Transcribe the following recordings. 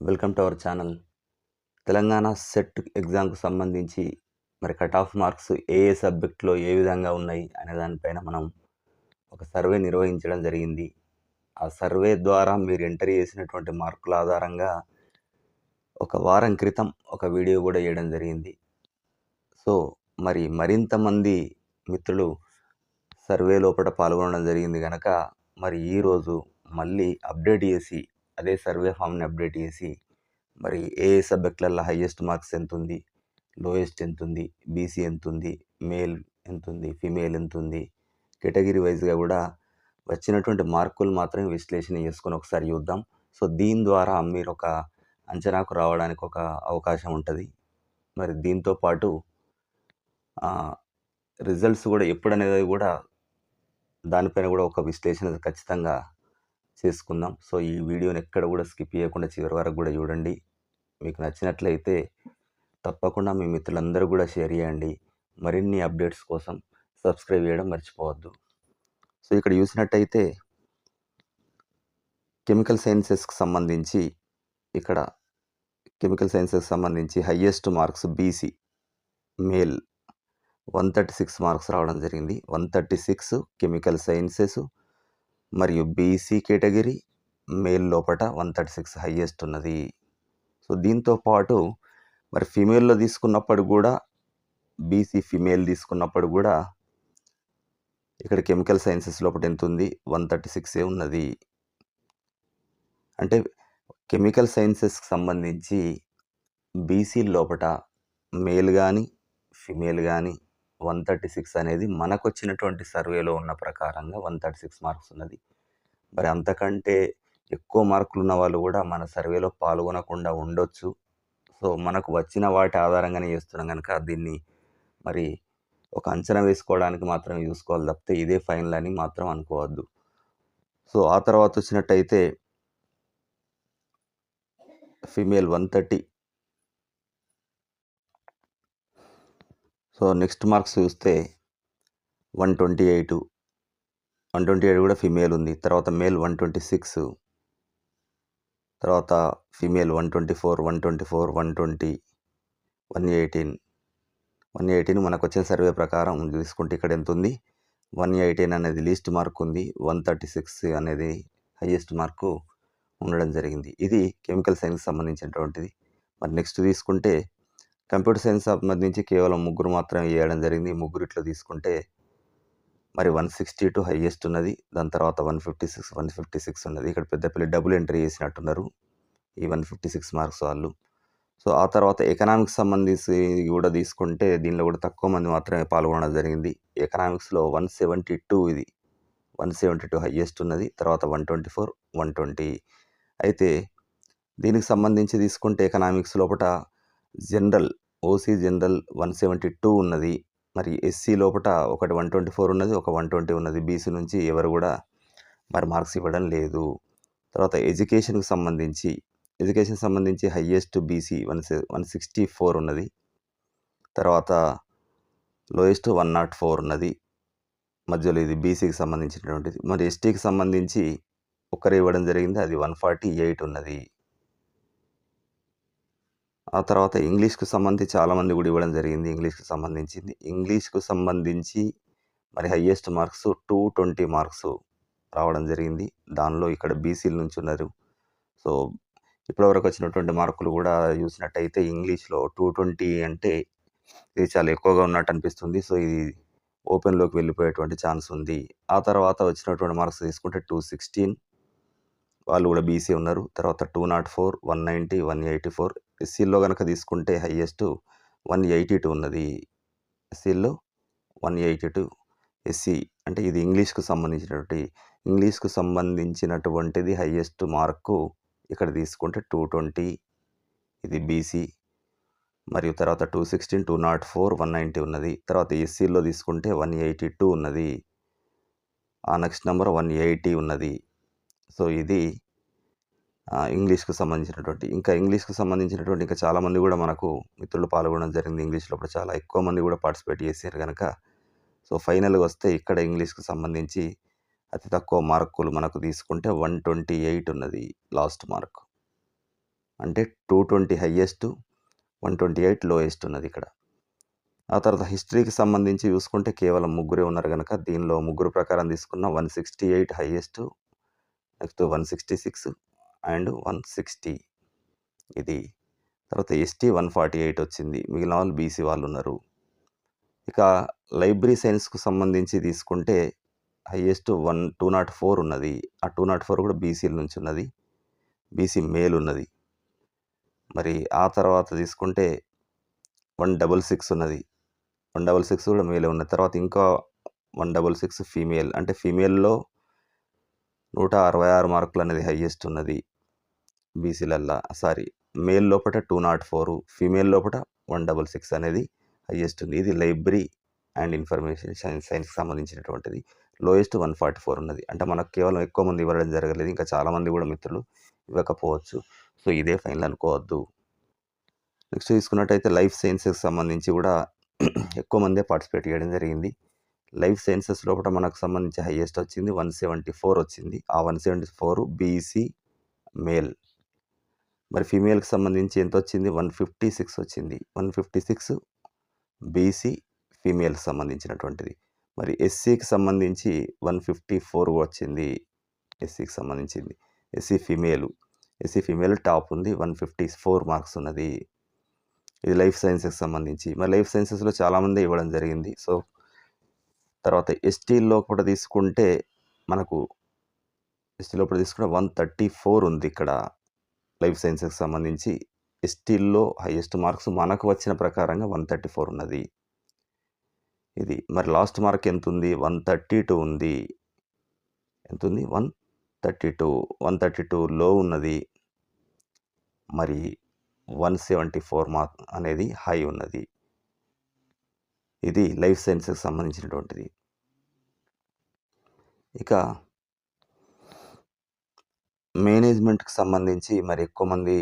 Welcome to our channel Telangana SET ఎగ్జామ్కు సంబంధించి మరి cut off marks ఏ ఏ సబ్జెక్ట్లో ఏ విధంగా ఉన్నాయి అనే దానిపైన మనం ఒక సర్వే నిర్వహించడం జరిగింది. ఆ సర్వే ద్వారా మీరు ఎంటర్ చేసినటువంటి మార్కుల ఆధారంగా ఒక వారం క్రితం ఒక వీడియో కూడా వేయడం జరిగింది. సో మరి మరింత మంది మిత్రులు సర్వే లోపల పాల్గొనడం జరిగింది కనుక మరి ఈరోజు మళ్ళీ అప్డేట్ చేసి అదే సర్వే ఫామ్ని అప్డేట్ చేసి మరి ఏ సబ్జెక్టులలో హయ్యెస్ట్ మార్క్స్ ఎంత ఉంది లోయెస్ట్ ఎంత ఉంది బీసీ ఎంత ఉంది మేల్ ఎంత ఉంది ఫీమేల్ ఎంత ఉంది కేటగిరీ వైజ్గా కూడా వచ్చినటువంటి మార్కులు మాత్రమే విశ్లేషణ చేసుకొని ఒకసారి చూద్దాం. సో దీని ద్వారా మీరు ఒక అంచనాకు రావడానికి ఒక అవకాశం ఉంటుంది. మరి దీంతో పాటు రిజల్ట్స్ కూడా ఎప్పుడనేది కూడా దానిపైన కూడా ఒక విశ్లేషణ ఖచ్చితంగా చేసుకుందాం. సో ఈ వీడియోని ఎక్కడ కూడా స్కిప్ చేయకుండా చివరి వరకు కూడా చూడండి. మీకు నచ్చినట్లయితే తప్పకుండా మీ మిత్రులందరూ కూడా షేర్ చేయండి. మరిన్ని అప్డేట్స్ కోసం సబ్స్క్రైబ్ చేయడం మర్చిపోవద్దు. సో ఇక్కడ చూసినట్టయితే కెమికల్ సైన్సెస్కి సంబంధించి ఇక్కడ కెమికల్ సైన్సెస్కి సంబంధించి highest marks BC male one thirty six marks రావడం జరిగింది. One thirty six chemical sciences మరియు బీసీ కేటగిరీ మేల్ లోపట వన్ థర్టీ సిక్స్ హయ్యెస్ట్ ఉన్నది. సో దీంతో పాటు మరి ఫిమేల్లో తీసుకున్నప్పుడు కూడా బీసీ ఫిమేల్ తీసుకున్నప్పుడు కూడా ఇక్కడ కెమికల్ సైన్సెస్ లోపల ఎంత ఉంది? వన్ థర్టీ సిక్సే ఉన్నది. అంటే కెమికల్ సైన్సెస్కి సంబంధించి బీసీ లోపట మేల్ కానీ ఫిమేల్ కానీ వన్ థర్టీ సిక్స్ అనేది మనకు వచ్చినటువంటి సర్వేలో ఉన్న ప్రకారంగా వన్ థర్టీ సిక్స్ మార్క్స్ ఉన్నది. మరి అంతకంటే ఎక్కువ మార్కులు ఉన్న వాళ్ళు కూడా మన సర్వేలో పాల్గొనకుండా ఉండొచ్చు. సో మనకు వచ్చిన వాటి ఆధారంగానే చేస్తున్నాం కనుక దీన్ని మరి ఒక అంచనా వేసుకోవడానికి మాత్రం చూసుకోవాలి తప్పితే ఇదే ఫైనల్ అని మాత్రం అనుకోవద్దు. సో ఆ తర్వాత వచ్చినట్టయితే female one thirty so next marks చూస్తే one twenty eight one twenty eight కూడా ఫిమేల్ ఉంది. తర్వాత మేల్ వన్ ట్వంటీ సిక్స్ తర్వాత female one twenty four one twenty four one twenty one eighteen. One eighteen మనకు వచ్చిన సర్వే ప్రకారం తీసుకుంటే ఇక్కడ ఎంత ఉంది? వన్ ఎయిటీన్ అనేది లీస్ట్ మార్క్ ఉంది. వన్ థర్టీ సిక్స్ అనేది హయ్యెస్ట్ మార్కు ఉండడం జరిగింది. ఇది కెమికల్ సైన్స్ సంబంధించినటువంటిది. మరి నెక్స్ట్ తీసుకుంటే కంప్యూటర్ సైన్స్ సంబంధించి కేవలం ముగ్గురు మాత్రమే వేయడం జరిగింది. ముగ్గురిట్లో తీసుకుంటే మరి వన్ సిక్స్టీ టూ హయ్యెస్ట్ ఉన్నది. దాని తర్వాత one fifty six one fifty six ఉన్నది. ఇక్కడ పెద్దపల్లి డబుల్ ఎంట్రీ చేసినట్టున్నారు ఈ వన్ ఫిఫ్టీ సిక్స్ మార్క్స్ వాళ్ళు. సో ఆ తర్వాత ఎకనామిక్స్ సంబంధించి కూడా తీసుకుంటే దీనిలో కూడా తక్కువ మంది మాత్రమే పాల్గొనడం జరిగింది. ఎకనామిక్స్లో వన్ సెవెంటీ టూ ఇది. వన్ సెవెంటీ టూ హయ్యెస్ట్ ఉన్నది. తర్వాత one twenty four one twenty. అయితే దీనికి సంబంధించి తీసుకుంటే ఎకనామిక్స్ లోపల general OC general one seventy two ఉన్నది. మరి ఎస్సీ లోపల ఒకటి వన్ ట్వంటీ ఫోర్ ఉన్నది ఒక వన్ ట్వంటీ ఉన్నది. బీసీ నుంచి ఎవరు కూడా మరి మార్క్స్ ఇవ్వడం లేదు. తర్వాత ఎడ్యుకేషన్కి సంబంధించి ఎడ్యుకేషన్ సంబంధించి highest BC one one sixty four ఉన్నది. తర్వాత లోయెస్ట్ వన్ నాట్ ఫోర్ ఉన్నది. మధ్యలో ఇది బీసీకి సంబంధించినటువంటిది. మరి ఎస్టీకి సంబంధించి ఒకరు ఇవ్వడం జరిగింది అది వన్ ఫార్టీ ఎయిట్ ఉన్నది. ఆ తర్వాత ఇంగ్లీష్కు సంబంధించి చాలామంది కూడా ఇవ్వడం జరిగింది. ఇంగ్లీష్కి సంబంధించింది. ఇంగ్లీష్కు సంబంధించి మరి highest marks two twenty marks రావడం జరిగింది. దానిలో ఇక్కడ బీసీల నుంచి ఉన్నారు. సో ఇప్పటివరకు వచ్చినటువంటి మార్కులు కూడా చూసినట్టయితే ఇంగ్లీష్లో టూ ట్వంటీ అంటే ఇది చాలా ఎక్కువగా ఉన్నట్టు అనిపిస్తుంది. సో ఇది ఓపెన్లోకి వెళ్ళిపోయేటువంటి ఛాన్స్ ఉంది. ఆ తర్వాత వచ్చినటువంటి మార్క్స్ తీసుకుంటే టూ సిక్స్టీన్. వాళ్ళు కూడా బీసీ ఉన్నారు. తర్వాత two nought four one ninety one eighty four ఎస్సీలో కనుక తీసుకుంటే హయ్యెస్ట్ వన్ ఎయిటీ టూ ఉన్నది ఎస్సీలో వన్ ఎయిటీ టూ ఎస్సీ అంటే ఇది ఇంగ్లీష్కు సంబంధించినటువంటి ఇంగ్లీష్కు సంబంధించినటువంటిది హయ్యెస్ట్ మార్కు ఇక్కడ తీసుకుంటే టూ ట్వంటీ ఇది బీసీ మరియు తర్వాత two sixteen two nought four one ninety ఉన్నది. తర్వాత ఎస్సీలో తీసుకుంటే వన్ ఎయిటీ టూ ఉన్నది. ఆ నెక్స్ట్ నెంబర్ వన్ ఎయిటీ ఉన్నది. సో ఇది ఇంగ్లీష్కు సంబంధించినటువంటి ఇంకా ఇంగ్లీష్కు సంబంధించినటువంటి ఇంకా చాలామంది కూడా మనకు మిత్రులు పాల్గొనడం జరిగింది ఇంగ్లీష్లో కూడా చాలా. ఎక్కువ మంది కూడా పార్టిసిపేట్ చేశారు కనుక సో ఫైనల్గా వస్తే ఇక్కడ ఇంగ్లీష్కు సంబంధించి అతి తక్కువ మార్కులు మనకు తీసుకుంటే వన్ ట్వంటీ ఎయిట్ ఉన్నది లాస్ట్ మార్క్. అంటే two twenty highest one twenty eight lowest ఉన్నది ఇక్కడ. ఆ తర్వాత హిస్టరీకి సంబంధించి చూసుకుంటే కేవలం ముగ్గురే ఉన్నారు కనుక దీనిలో ముగ్గురు ప్రకారం తీసుకున్న one sixty eight highest next one sixty six and one sixty. ఇది తర్వాత ఎస్టీ వన్ ఫార్టీ ఎయిట్ వచ్చింది. మిగిలిన వాళ్ళు బీసీ వాళ్ళు ఉన్నారు. ఇక లైబ్రరీ సైన్స్కు సంబంధించి తీసుకుంటే highest one two nought four ఉన్నది. ఆ టూ నాట్ ఫోర్ కూడా బీసీల నుంచి ఉన్నది. బీసీ మేల్ ఉన్నది. మరి ఆ తర్వాత తీసుకుంటే వన్ డబల్ సిక్స్ ఉన్నది. వన్ డబల్ సిక్స్ కూడా మేలే ఉన్నది. తర్వాత ఇంకా వన్ డబల్ సిక్స్ ఫీమేల్. అంటే ఫీమేల్లో నూట అరవై ఆరు మార్కులు అనేది హయ్యెస్ట్ ఉన్నది బీసీలల్లా. సారీ మేల్ లోపల టూ నాట్ ఫోర్ ఫీమేల్ లోపల వన్ డబల్ సిక్స్ అనేది హయ్యెస్ట్ ఉంది ఇది లైబ్రరీ అండ్ ఇన్ఫర్మేషన్ సైన్స్ సైన్స్కి సంబంధించినటువంటిది. లోయెస్ట్ వన్ ఫార్టీ ఫోర్ ఉన్నది. అంటే మనకు కేవలం ఎక్కువ మంది ఇవ్వడం జరగలేదు. ఇంకా చాలామంది కూడా మిత్రులు ఇవ్వకపోవచ్చు. సో ఇదే ఫైనల్ అనుకోవద్దు. నెక్స్ట్ తీసుకున్నట్టయితే లైఫ్ సైన్సెస్కి సంబంధించి కూడా ఎక్కువ మందే పార్టిసిపేట్ చేయడం జరిగింది. లైఫ్ సైన్సెస్ లోపల మనకు సంబంధించి హయ్యెస్ట్ వచ్చింది వన్ సెవెంటీ ఫోర్ వచ్చింది. ఆ one seventy four BC male. మరి ఫీమేల్కి సంబంధించి ఎంత వచ్చింది? వన్ ఫిఫ్టీ సిక్స్ వచ్చింది. వన్ ఫిఫ్టీ సిక్స్ బీసీ ఫీమేల్కి సంబంధించినటువంటిది. మరి ఎస్సీకి సంబంధించి వన్ ఫిఫ్టీ ఫోర్ వచ్చింది. ఎస్సీకి సంబంధించింది. SC female. SC female top ఉంది. వన్ ఫిఫ్టీ ఫోర్ మార్క్స్ ఉన్నది. ఇది లైఫ్ సైన్సెస్కి సంబంధించి. మరి లైఫ్ సైన్సెస్లో చాలామంది ఇవ్వడం జరిగింది. సో తర్వాత ఎస్టీల్లో కూడా తీసుకుంటే మనకు ఎస్టీలో కూడా తీసుకుంటే వన్ థర్టీ ఫోర్ ఉంది ఇక్కడ. లైఫ్ సైన్సెస్కి సంబంధించి ఎస్టీల్లో హైయెస్ట్ మార్క్స్ మనకు వచ్చిన ప్రకారంగా వన్ థర్టీ ఫోర్ ఉన్నది. ఇది మరి లాస్ట్ మార్క్ ఎంత ఉంది వన్ థర్టీ టూ ఉంది. ఎంత ఉంది one thirty two. One thirty two low ఉన్నది. మరి వన్ సెవెంటీ ఫోర్ మార్క్ అనేది హై ఉన్నది. ఇది లైఫ్ సైన్స్కి సంబంధించినటువంటిది. ఇక మేనేజ్మెంట్కి సంబంధించి మరి ఎక్కువ మంది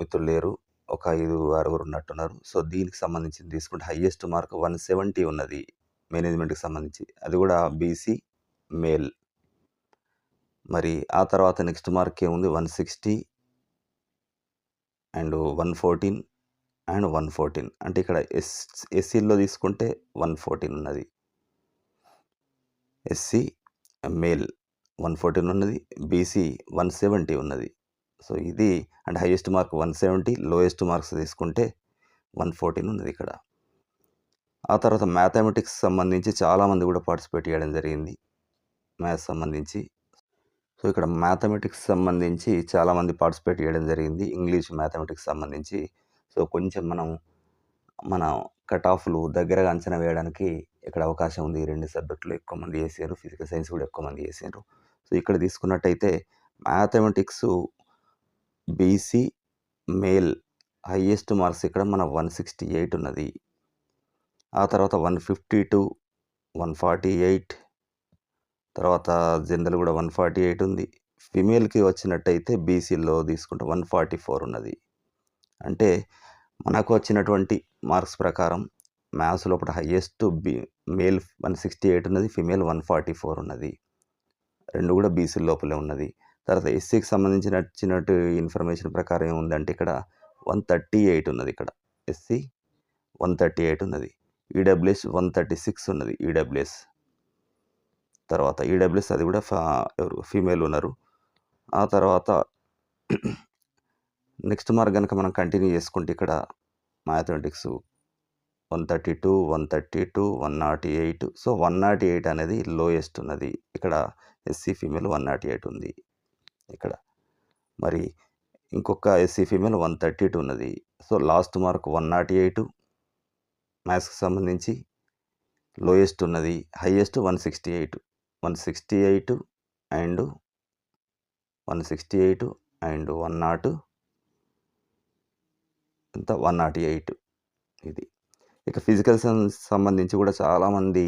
మిత్రులు లేరు. ఒక ఐదు ఆరుగురు ఉన్నట్టున్నారు. సో దీనికి సంబంధించి తీసుకుంటే హయ్యెస్ట్ మార్క్ వన్ సెవెంటీ ఉన్నది మేనేజ్మెంట్కి సంబంధించి. అది కూడా బీసీ మేల్. మరి ఆ తర్వాత నెక్స్ట్ మార్క్ ఏముంది? One sixty and one fourteen. And one fourteen. అంటే ఇక్కడ ఎస్ ఎస్సీలో తీసుకుంటే వన్ ఫోర్టీన్ ఉన్నది. ఎస్సీ మేల్ వన్ ఫోర్టీన్ ఉన్నది. బీసీ వన్ సెవెంటీ ఉన్నది. సో ఇది అంటే highest mark one seventy lowest marks తీసుకుంటే వన్ ఫోర్టీన్ ఉన్నది ఇక్కడ. ఆ తర్వాత మ్యాథమెటిక్స్ సంబంధించి చాలామంది కూడా పార్టిసిపేట్ చేయడం జరిగింది. మ్యాథ్స్ సంబంధించి. సో ఇక్కడ మ్యాథమెటిక్స్ సంబంధించి చాలామంది పార్టిసిపేట్ చేయడం జరిగింది. ఇంగ్లీష్ మ్యాథమెటిక్స్ సంబంధించి. సో కొంచెం మనం మన కట్ ఆఫ్లు దగ్గరగా అంచనా వేయడానికి ఇక్కడ అవకాశం ఉంది. ఈ రెండు సబ్జెక్టులు ఎక్కువ మంది చేసారు ఫిజికల్ సైన్స్ కూడా ఎక్కువ మంది చేసారు సో ఇక్కడ తీసుకున్నట్టయితే mathematics BC male highest marks ఇక్కడ మన వన్ సిక్స్టీ ఎయిట్ ఉన్నది. ఆ తర్వాత one fifty two one forty eight తర్వాత జనరల్ కూడా వన్ ఫార్టీ ఎయిట్ ఉంది. ఫిమేల్కి వచ్చినట్టయితే బీసీలో తీసుకుంటే వన్ ఫార్టీ ఫోర్ ఉన్నది. అంటే మనకు వచ్చినటువంటి మార్క్స్ ప్రకారం మ్యాథ్స్ లోపల highest B male one sixty eight ఉన్నది ఫిమేల్ వన్ ఫార్టీ ఫోర్ ఉన్నది. రెండు కూడా బీసీ లోపలే ఉన్నది. తర్వాత ఎస్సీకి సంబంధించిన వచ్చినట్టు ఇన్ఫర్మేషన్ ప్రకారం ఏముందంటే ఇక్కడ వన్ థర్టీ ఎయిట్ ఉన్నది ఇక్కడ. ఎస్సీ వన్ థర్టీ ఎయిట్ ఉన్నది. ఈడబ్ల్యూఎస్ వన్ థర్టీ సిక్స్ ఉన్నది ఈడబ్ల్యూఎస్ తర్వాత ఈడబ్ల్యూఎస్ అది కూడా ఫా ఎవరు ఫీమేల్ ఉన్నారు. ఆ తర్వాత నెక్స్ట్ మార్క్ కనుక మనం కంటిన్యూ చేసుకుంటే ఇక్కడ mathematics one thirty two one thirty two one nought eight. So one nought eight అనేది లోయెస్ట్ ఉన్నది. ఇక్కడ SC female one nought eight ఉంది. ఇక్కడ మరి ఇంకొక SC female one thirty two ఉన్నది. So last mark one nought eight మ్యాథ్స్కి సంబంధించి lowest ఉన్నది. Highest one sixty eight. One sixty eight and one sixty eight and one nought ఎంత one nought eight ఇది. ఇక ఫిజికల్ సైన్స్ సంబంధించి కూడా చాలామంది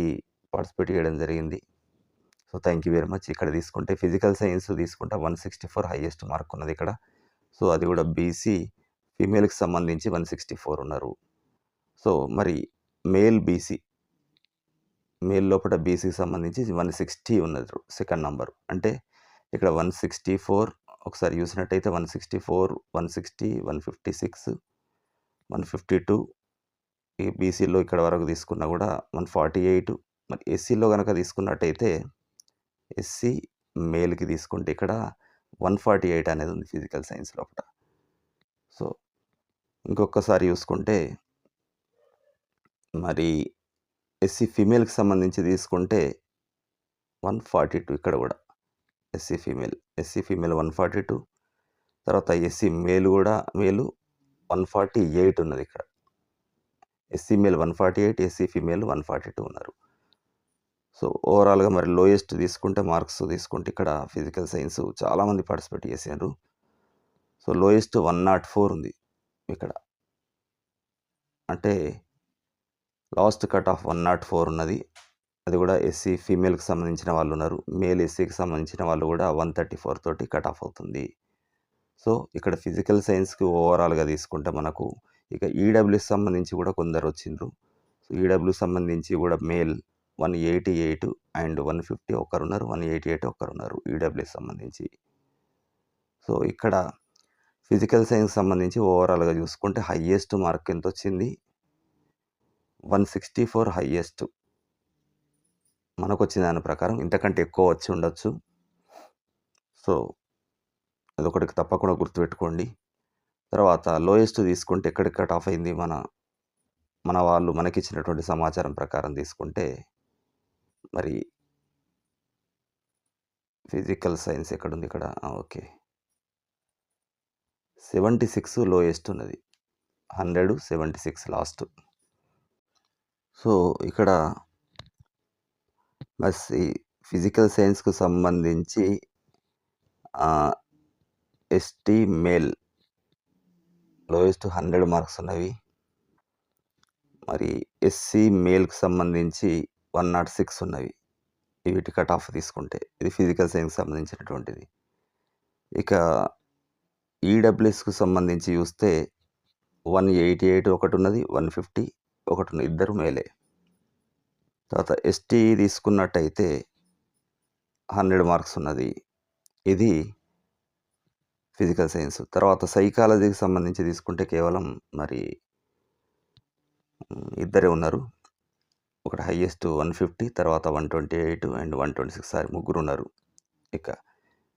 participate చేయడం జరిగింది. So thank you very much. ఇక్కడ తీసుకుంటే ఫిజికల్ సైన్స్ తీసుకుంటే one sixty four highest mark ఉన్నది ఇక్కడ. సో అది కూడా బీసీ ఫీమేల్కి సంబంధించి వన్ సిక్స్టీ ఫోర్ ఉన్నారు. సో మరి మేల్ బీసీ మేల్ లోపల బీసీకి సంబంధించి వన్ సిక్స్టీ ఉన్నారు సెకండ్ నంబర్. అంటే ఇక్కడ వన్ సిక్స్టీ ఫోర్ ఒకసారి చూసినట్టయితే one sixty four one sixty one fifty six one fifty two ఈ బీసీలో ఇక్కడ వరకు తీసుకున్నా కూడా వన్ ఫార్టీ ఎయిట్. మరి ఎస్సీలో కనుక తీసుకున్నట్టయితే ఎస్సీ మేల్కి తీసుకుంటే ఇక్కడ వన్ ఫార్టీ ఎయిట్ అనేది ఉంది ఫిజికల్ సైన్స్ లోపల సో ఇంకొకసారి చూసుకుంటే మరి ఎస్సీ ఫీమేల్కి సంబంధించి తీసుకుంటే వన్ ఫార్టీ టూ ఇక్కడ కూడా SC female. SC female one forty two. తర్వాత ఎస్సీ మేల్ కూడా మేలు వన్ ఫార్టీ ఎయిట్ ఉన్నది ఇక్కడ. SC male one forty eight SC female one forty two ఉన్నారు. సో ఓవరాల్గా మరి లోయెస్ట్ తీసుకుంటే మార్క్స్ తీసుకుంటే ఇక్కడ ఫిజికల్ సైన్స్ చాలామంది పార్టిసిపేట్ చేశారు so lowest one nought four ఉంది ఇక్కడ. అంటే last cut off one nought four ఉన్నది. అది కూడా ఎస్సీ ఫీమేల్కి సంబంధించిన వాళ్ళు ఉన్నారు. మేల్ ఎస్సీకి సంబంధించిన వాళ్ళు కూడా వన్ థర్టీ ఫోర్ తోటి కట్ ఆఫ్ అవుతుంది. సో ఇక్కడ ఫిజికల్ సైన్స్కి ఓవరాల్గా తీసుకుంటే మనకు ఇక ఈడబ్ల్యూ సంబంధించి కూడా కొందరు వచ్చిండ్రు సో ఈడబ్ల్యూ సంబంధించి కూడా male one eighty eight and one fifty ఒకరున్నారు one eighty eight ఒకరు ఉన్నారు సంబంధించి. సో ఇక్కడ ఫిజికల్ సైన్స్ సంబంధించి ఓవరాల్గా చూసుకుంటే హయ్యెస్ట్ మార్క్ ఎంత వచ్చింది వన్ సిక్స్టీ ఫోర్ హయ్యెస్ట్ మనకు వచ్చిన దాని ప్రకారం ఇంతకంటే ఎక్కువ వచ్చి ఉండొచ్చు. సో అదొకటి తప్పకుండా గుర్తుపెట్టుకోండి. తర్వాత లోయెస్ట్ తీసుకుంటే ఎక్కడికి కట్ ఆఫ్ అయింది? మన మన వాళ్ళు మనకిచ్చినటువంటి సమాచారం ప్రకారం తీసుకుంటే మరి ఫిజికల్ సైన్స్ ఎక్కడుంది ఇక్కడ? ఓకే. సెవెంటీ సిక్స్ లోయెస్ట్ ఉన్నది hundred seventy six last. So ఇక్కడ బస్ ఈ ఫిజికల్ సైన్స్కు సంబంధించి ST male. Lowest hundred marks ఉన్నవి. మరి ఎస్సీ మేల్కి సంబంధించి వన్ నాట్ సిక్స్ ఉన్నవి. వీటి కట్ ఆఫ్ తీసుకుంటే ఇది ఫిజికల్ సైన్స్కి సంబంధించినటువంటిది. ఇక ఈడబ్ల్యూఎస్కు సంబంధించి చూస్తే వన్ ఎయిటీ ఎయిట్ ఒకటి ఉన్నది వన్ ఫిఫ్టీ ఒకటి ఉన్నది. ఇద్దరు మేలే. తర్వాత ఎస్టీ తీసుకున్నట్టయితే హండ్రెడ్ మార్క్స్ ఉన్నది. ఇది ఫిజికల్ సైన్స్. తర్వాత సైకాలజీకి సంబంధించి తీసుకుంటే కేవలం మరి ఇద్దరే ఉన్నారు. ఒకటి హయ్యెస్ట్ వన్ ఫిఫ్టీ తర్వాత one twenty eight and one twenty six సారి ముగ్గురు ఉన్నారు. ఇక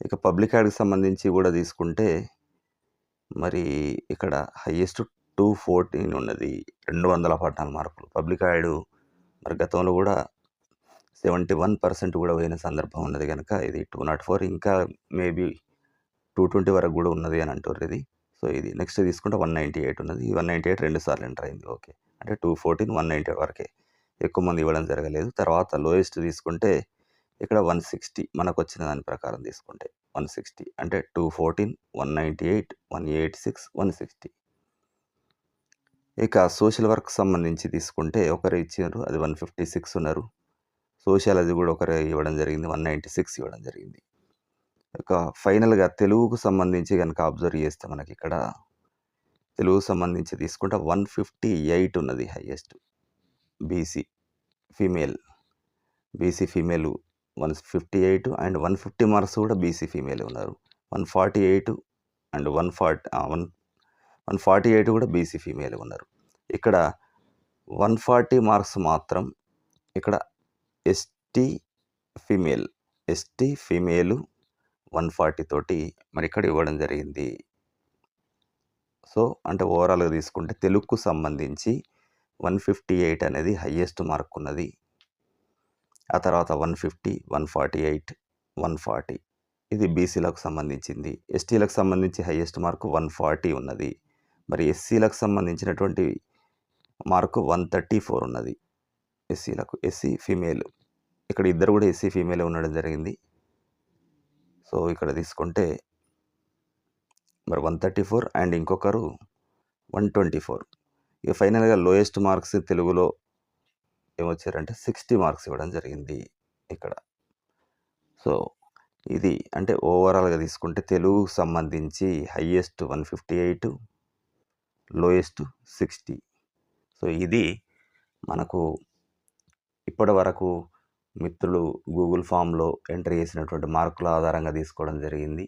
ఇక పబ్లిక్ యాడ్కి సంబంధించి కూడా తీసుకుంటే మరి ఇక్కడ హయ్యెస్ట్ టూ ఫోర్టీన్ ఉన్నది. రెండు వందల పద్నాలుగు మార్కులు. పబ్లిక్ యాడ్ మరి గతంలో కూడా సెవెంటీ వన్ పర్సెంట్ కూడా పోయిన సందర్భం ఉన్నది కనుక ఇది టూ నాట్ ఫోర్. ఇంకా మేబీ టూ ట్వంటీ వరకు కూడా ఉన్నది అని అంటారు ఇది. సో ఇది నెక్స్ట్ తీసుకుంటే వన్ నైంటీ ఎయిట్ ఉన్నది. వన్ నైంటీ ఎయిట్ రెండు సార్లు ఎంటర్ అయింది. ఓకే. అంటే టూ ఫోర్టీన్ వన్ నైంటీ వరకే. ఎక్కువ మంది ఇవ్వడం జరగలేదు. తర్వాత లోయెస్ట్ తీసుకుంటే ఇక్కడ వన్ సిక్స్టీ మనకు వచ్చిన దాని ప్రకారం తీసుకుంటే వన్ సిక్స్టీ. అంటే two fourteen one ninety eight one eight six one sixty. ఇక సోషల్ వర్క్ సంబంధించి తీసుకుంటే ఒకరు ఇచ్చారు అది వన్ ఫిఫ్టీ సిక్స్ ఉన్నారు. సోషాలజీ కూడా ఒకరు ఇవ్వడం జరిగింది. వన్ నైంటీ సిక్స్ ఇవ్వడం జరిగింది. ఇక ఫైనల్గా తెలుగుకు సంబంధించి కనుక అబ్జర్వ్ చేస్తే మనకి ఇక్కడ తెలుగు సంబంధించి తీసుకుంటే వన్ ఫిఫ్టీ ఎయిట్ ఉన్నది highest BC female. BC female one fifty eight and one fifty marks కూడా బీసీ ఫీమేల్ ఉన్నారు. One forty eight and one forty one one forty eight కూడా బీసీ ఫీమేల్ ఉన్నారు. ఇక్కడ వన్ ఫార్టీ మార్క్స్ మాత్రం ఇక్కడ ST female ST female one forty తోటి మరి ఇక్కడ ఇవ్వడం జరిగింది. సో అంటే ఓవరాల్గా తీసుకుంటే తెలుగుకు సంబంధించి వన్ ఫిఫ్టీ ఎయిట్ అనేది హయ్యెస్ట్ మార్క్ ఉన్నది. ఆ తర్వాత one fifty one forty eight one forty. ఇది బీసీలకు సంబంధించింది. ఎస్టీలకు సంబంధించి హయ్యెస్ట్ మార్కు వన్ ఫార్టీ ఉన్నది. మరి ఎస్సీలకు సంబంధించినటువంటి మార్కు వన్ థర్టీ ఫోర్ ఉన్నది. ఎస్సీలకు ఎస్సీ ఫీమేల్. ఇక్కడ ఇద్దరు కూడా ఎస్సీ ఫీమేల్ ఉండడం జరిగింది. సో ఇక్కడ తీసుకుంటే మరి వన్ థర్టీ ఫోర్ అండ్ ఇంకొకరు వన్ ట్వంటీ ఫోర్. ఇక ఫైనల్గా లోయెస్ట్ మార్క్స్ తెలుగులో ఏమొచ్చారంటే సిక్స్టీ మార్క్స్ ఇవ్వడం జరిగింది ఇక్కడ. సో ఇది అంటే ఓవరాల్గా తీసుకుంటే తెలుగుకు సంబంధించి highest one fifty eight lowest sixty. So ఇది మనకు ఇప్పటి వరకు మిత్రులు గూగుల్ ఫామ్లో ఎంటర్ చేసినటువంటి మార్కుల ఆధారంగా తీసుకోవడం జరిగింది.